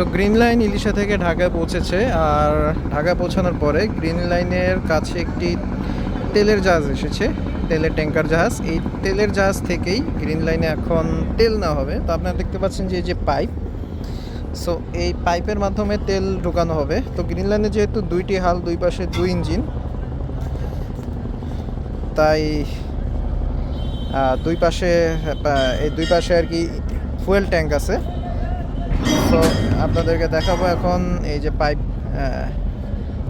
So green line Ilisha থেকে ঢাকায় পৌঁছেছে আর ঢাকায় পৌঁছানোর পরে গ্রিন লাইনের কাছে একটি তেলের জাহাজ এসেছে, তেলের ট্যাঙ্কার জাহাজ। এই তেলের জাহাজ থেকেই গ্রিন লাইনে এখন তেল নেওয়া হবে। তো আপনারা দেখতে পাচ্ছেন যে এই যে পাইপ সো এই পাইপের মাধ্যমে তেল ঢোকানো হবে। তো গ্রিন লাইনে যেহেতু দুইটি হাল, দুই পাশে দুই ইঞ্জিন, তাই দুই পাশে এই দুই পাশে আর কি ফুয়েল ট্যাঙ্ক আছে। তো আপনাদেরকে দেখাবো এখন এই যে পাইপ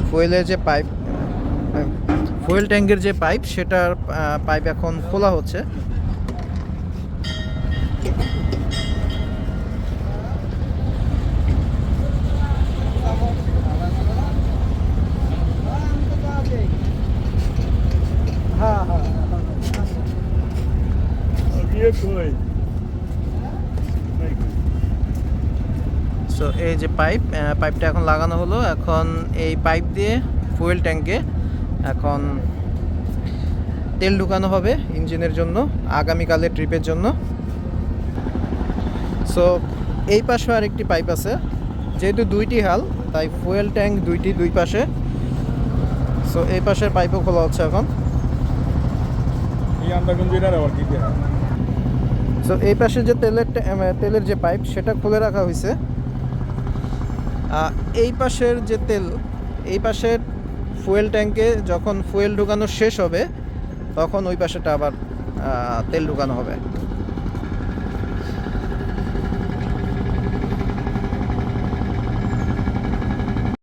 ফুয়েলের যে পাইপ ফুয়েল ট্যাঙ্কের যে পাইপ সেটার পাইপ এখন খোলা হচ্ছে। হ্যাঁ হ্যাঁ সো এই যে পাইপ পাইপটা এখন লাগানো হলো। এখন এই পাইপ দিয়ে ফুয়েল ট্যাঙ্কে এখন তেল ঢুকানো হবে ইঞ্জিনের জন্য আগামীকালের ট্রিপের জন্য। সো এই পাশেও আরেকটি পাইপ আছে। যেহেতু দুইটি হাল তাই ফুয়েল ট্যাঙ্ক দুইটি দুই পাশে। সো এই পাশের পাইপও খোলা হচ্ছে এখন। সো এই পাশে যে তেলের তেলের যে পাইপ সেটা খুলে রাখা হয়েছে। এই পাশের যে তেল, এই পাশের ফুয়েল ট্যাঙ্কে যখন ফুয়েল ঢুকানো শেষ হবে, তখন ওই পাশেটা আবার তেল ঢুকানো হবে।